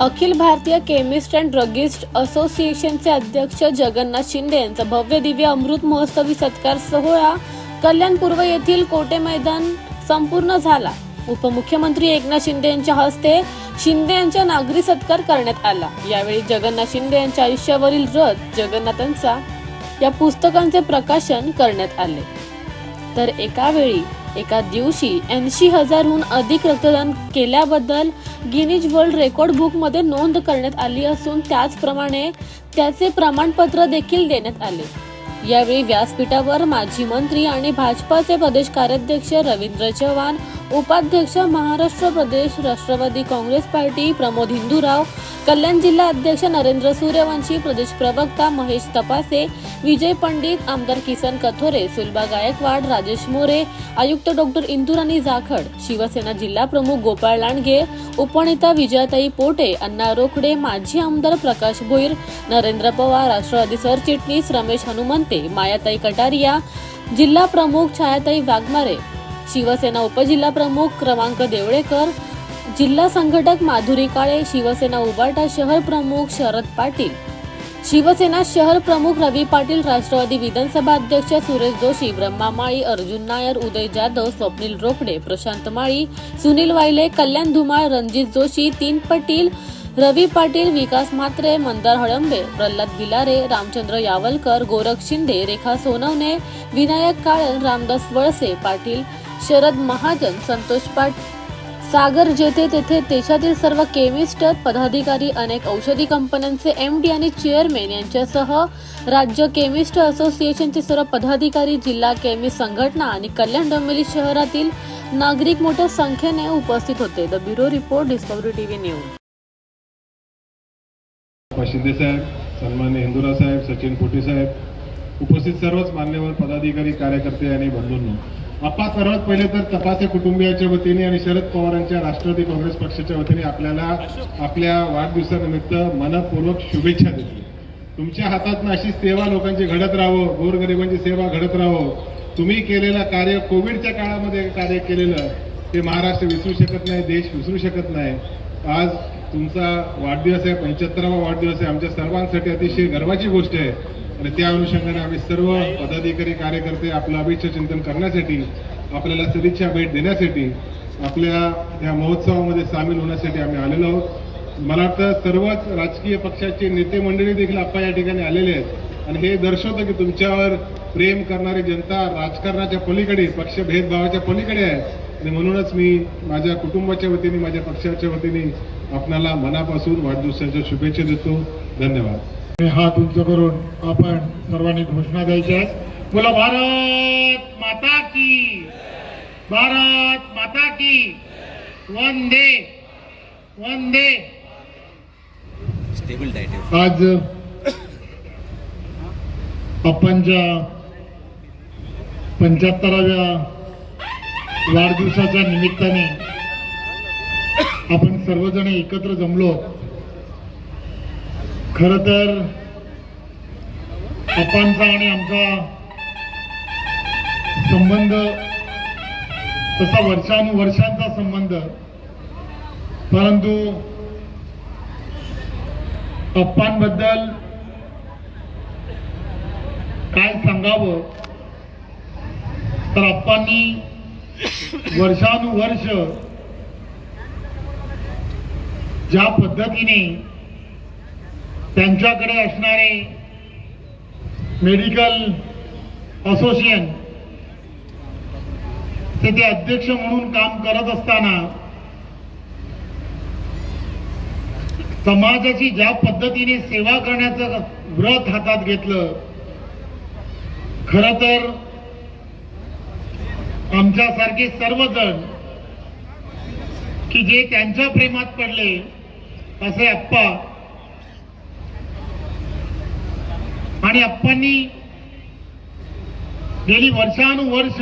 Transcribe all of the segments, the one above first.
Akhil Bharatiya chemist and druggist असोसिएशनचे अध्यक्ष जगन्नाथ शिंदे यांचा भव्य दिव्य अमृत महोत्सवी सत्कार सोहळा कल्याण पूर्व येथील कोटे मैदान संपूर्ण झाला. उपमुख्यमंत्री एकनाथ शिंदे यांच्या हस्ते शिंदे यांचा नागरी सत्कार करण्यात आला. यावेळी जगन्नाथ शिंदे यांच्या आयुष्यावरील रथ जगन्नाथांचा या पुस्तकांचे प्रकाशन करण्यात आले. तर एका वेळी एका दिवशी ऐंशी हजारहून अधिक रक्तदान केल्याबद्दल गिनीज वर्ल्ड रेकॉर्ड बुकमध्ये नोंद करण्यात आली असून त्याचप्रमाणे त्याचे प्रमाणपत्र देखील देण्यात आले. यावेळी व्यासपीठावर माजी मंत्री आणि भाजपाचे प्रदेश कार्याध्यक्ष रवींद्र चव्हाण उपाध्यक्ष महाराष्ट्र प्रदेश राष्ट्रवादी काँग्रेस पार्टी प्रमोद हिंदूराव कल्याण जिल्हा अध्यक्ष नरेंद्र सूर्यवंशी प्रदेश प्रवक्ता महेश तपासे विजय पंडित आमदार किसन कथोरे सुलभा गायकवाड राजेश मोरे आयुक्त डॉक्टर इंदुराणी जाखड शिवसेना जिल्हा प्रमुख गोपाळ लांडगे उपनेता विजयाताई पोटे अण्णा रोखडे माजी आमदार प्रकाश भोईर नरेंद्र पवार राष्ट्रवादी सरचिटणीस रमेश हनुमंते मायाताई कटारिया जिल्हा प्रमुख छायाताई वाघमारे शिवसेना उपजिल्हा प्रमुख क्रमांक देवळेकर जिल्हा संघटक माधुरी काळे शिवसेना उबाटा शहर प्रमुख शरद पाटील. शिवसेना शहर प्रमुख रवी पाटील राष्ट्रवादी विधानसभा अध्यक्ष सुरेश जोशी ब्रह्मा माळी अर्जुन नायर उदय जाधव स्वप्नील रोकडे प्रशांत माळी सुनील वायले कल्याण धुमाळ रणजित जोशी तीन पाटील रवी पाटील विकास म्हात्रे मंदार हळंबे प्रल्हाद भिलारे रामचंद्र यावलकर गोरख शिंदे रेखा सोनवणे विनायक काळन रामदास वळसे पाटील शरद महाजन संतोष पाट सागर जेथे तेथे देशातील सर्व केमिस्ट पदाधिकारी अनेक औषधी कंपन्यांचे एम डी आणि चेअरमॅन यांच्यासह राज्य केमिस्ट असोसिएशनचे सर्व पदाधिकारी जिल्हा केमिस्ट संघटना आणि कल्याण डोंबिवली शहरातील नागरिक मोठ्या संख्येने उपस्थित होते. The bureau report Discovery TV news Shinde saheb सन्मान्य हिंदुरा साहेब सचिन पोटे साहेब उपस्थित सर्वच मान्यवर पदाधिकारी कार्यकर्ते आणि बंधूंना आपा सर्वात पहिले तर तपासे कुटुंबियाच्या वतीने आणि शरद पवारांच्या राष्ट्रवादी काँग्रेस पक्षाच्या वतीने आपल्याला आपल्या वाढदिवसानिमित्त मनपूर्वक शुभेच्छा देतो. तुमच्या हातातनं अशी सेवा लोकांची घडत राहावं गोरगरिबांची सेवा घडत राहावं. तुम्ही केलेलं कार्य कोविडच्या काळामध्ये कार्य केलेलं ते महाराष्ट्र विसरू शकत नाही देश विसरू शकत नाही. आज तुमचा वाढदिवस आहे पंच्याहत्तरावा वाढदिवस आहे. आमच्या सर्वांसाठी अतिशय गर्वाची गोष्ट आहे. आणि त्या अनुषंगाने आम्ही सर्व पदाधिकारी कार्यकर्ते आपलं अभिष्ट चिंतन करण्यासाठी आपल्याला सदिच्छा भेट देण्यासाठी आपल्या या महोत्सवामध्ये सामील होण्यासाठी आम्ही आलेलो आहोत. मला वाटतं सर्वच राजकीय पक्षाचे नेते मंडळी देखील आपण या ठिकाणी आलेले आहेत. आणि हे दर्शवतं की तुमच्यावर प्रेम करणारी जनता राजकारणाच्या पलीकडे पक्ष भेदभावाच्या पलीकडे आहे. आणि म्हणूनच मी माझ्या कुटुंबाच्या वतीने माझ्या पक्षाच्या वतीने आपणाला मनापासून वाढदिवसाच्या शुभेच्छा देतो. धन्यवाद. आणि हात उंच करून आपण सर्वांनी घोषणा द्यायच्या बोला भारत माता की भारत माता की वंदे वंदे. स्टेबल डाएट आज आपणच्या पंच्याहत्तराव्या वाढदिवसाच्या निमित्ताने आपण सर्वजण एकत्र जमलो. खर तर आपणचा आणि आमचा संबंध तसा वर्षानुवर्षांचा संबंध. परंतु पप्पांबद्दल काय सांगावं? तर अप्पांनी वर्षानुवर्ष ज्या पद्धतीने त्यांच्याकडे असणारे मेडिकल असोसिएशन ते ते अध्यक्ष म्हणून काम करत असताना समाजाची ज्या पद्धतीने सेवा करण्याचं व्रत हातात घेतलं खर तर आमच्यासारखे सर्वजण की जे त्यांच्या प्रेमात पडले असे अप्पा आणि अप्पांनी गेली वर्षानुवर्ष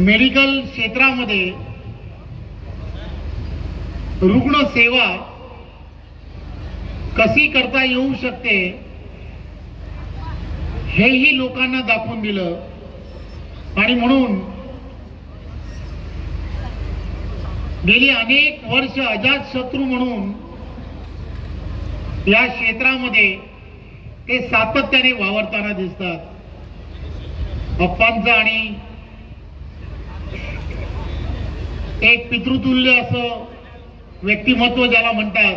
मेडिकल क्षेत्रामध्ये रुग्ण सेवा कशी करता येऊ शकते हेही लोकांना दाखवून दिलं. आणि म्हणून गेली अनेक वर्ष अजात शत्रू म्हणून या क्षेत्रामध्ये ते सातत्याने वावरताना दिसतात. अप्पांचं आणि एक पितृतुल्य असं व्यक्तिमत्व ज्याला म्हणतात